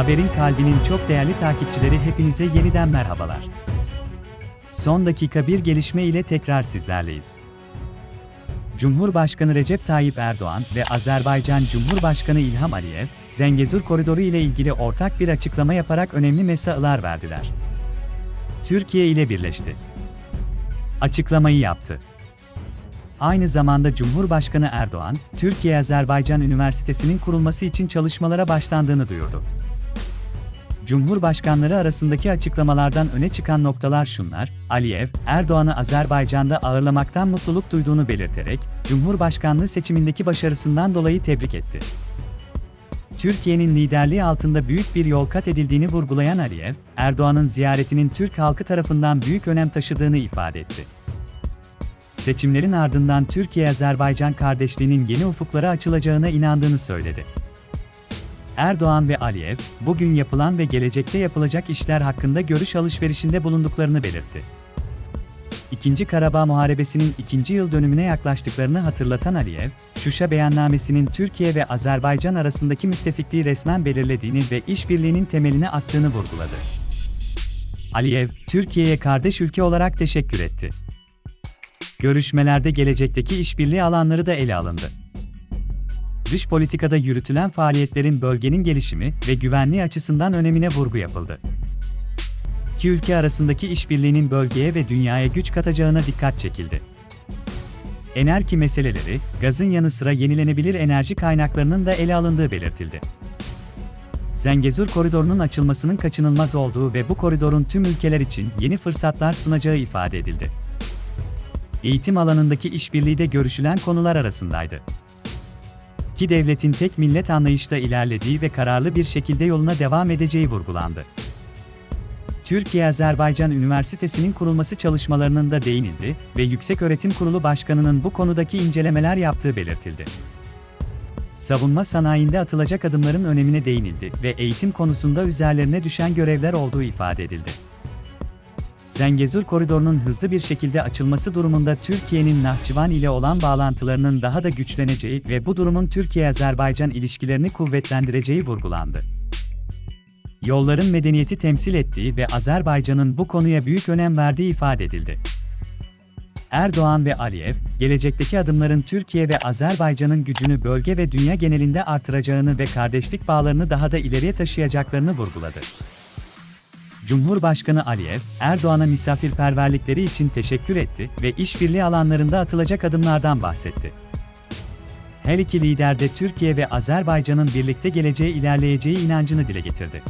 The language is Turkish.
Haberin kalbinin çok değerli takipçileri hepinize yeniden merhabalar. Son dakika bir gelişme ile tekrar sizlerleyiz. Cumhurbaşkanı Recep Tayyip Erdoğan ve Azerbaycan Cumhurbaşkanı İlham Aliyev, Zengezur Koridoru ile ilgili ortak bir açıklama yaparak önemli mesajlar verdiler. Türkiye ile birleşti. Açıklamayı yaptı. Aynı zamanda Cumhurbaşkanı Erdoğan, Türkiye-Azerbaycan Üniversitesi'nin kurulması için çalışmalara başlandığını duyurdu. Cumhurbaşkanları arasındaki açıklamalardan öne çıkan noktalar şunlar, Aliyev, Erdoğan'ı Azerbaycan'da ağırlamaktan mutluluk duyduğunu belirterek, Cumhurbaşkanlığı seçimindeki başarısından dolayı tebrik etti. Türkiye'nin liderliği altında büyük bir yol kat edildiğini vurgulayan Aliyev, Erdoğan'ın ziyaretinin Türk halkı tarafından büyük önem taşıdığını ifade etti. Seçimlerin ardından Türkiye-Azerbaycan kardeşliğinin yeni ufuklara açılacağına inandığını söyledi. Erdoğan ve Aliyev, bugün yapılan ve gelecekte yapılacak işler hakkında görüş alışverişinde bulunduklarını belirtti. İkinci Karabağ Muharebesi'nin ikinci yıl dönümüne yaklaştıklarını hatırlatan Aliyev, Şuşa beyannamesinin Türkiye ve Azerbaycan arasındaki müttefikliği resmen belirlediğini ve işbirliğinin temelini attığını vurguladı. Aliyev, Türkiye'ye kardeş ülke olarak teşekkür etti. Görüşmelerde gelecekteki işbirliği alanları da ele alındı. Dış politikada yürütülen faaliyetlerin bölgenin gelişimi ve güvenliği açısından önemine vurgu yapıldı. İki ülke arasındaki işbirliğinin bölgeye ve dünyaya güç katacağına dikkat çekildi. Enerji meseleleri, gazın yanı sıra yenilenebilir enerji kaynaklarının da ele alındığı belirtildi. Zengezur koridorunun açılmasının kaçınılmaz olduğu ve bu koridorun tüm ülkeler için yeni fırsatlar sunacağı ifade edildi. Eğitim alanındaki işbirliği de görüşülen konular arasındaydı. İki devletin tek millet anlayışla ilerlediği ve kararlı bir şekilde yoluna devam edeceği vurgulandı. Türkiye-Azerbaycan Üniversitesi'nin kurulması çalışmalarının da değinildi ve Yükseköğretim Kurulu Başkanı'nın bu konudaki incelemeler yaptığı belirtildi. Savunma sanayinde atılacak adımların önemine değinildi ve eğitim konusunda üzerlerine düşen görevler olduğu ifade edildi. Zengezur koridorunun hızlı bir şekilde açılması durumunda Türkiye'nin Nahçıvan ile olan bağlantılarının daha da güçleneceği ve bu durumun Türkiye-Azerbaycan ilişkilerini kuvvetlendireceği vurgulandı. Yolların medeniyeti temsil ettiği ve Azerbaycan'ın bu konuya büyük önem verdiği ifade edildi. Erdoğan ve Aliyev, gelecekteki adımların Türkiye ve Azerbaycan'ın gücünü bölge ve dünya genelinde artıracağını ve kardeşlik bağlarını daha da ileriye taşıyacaklarını vurguladı. Cumhurbaşkanı Aliyev, Erdoğan'a misafirperverlikleri için teşekkür etti ve işbirliği alanlarında atılacak adımlardan bahsetti. Her iki lider de Türkiye ve Azerbaycan'ın birlikte geleceğe ilerleyeceği inancını dile getirdi.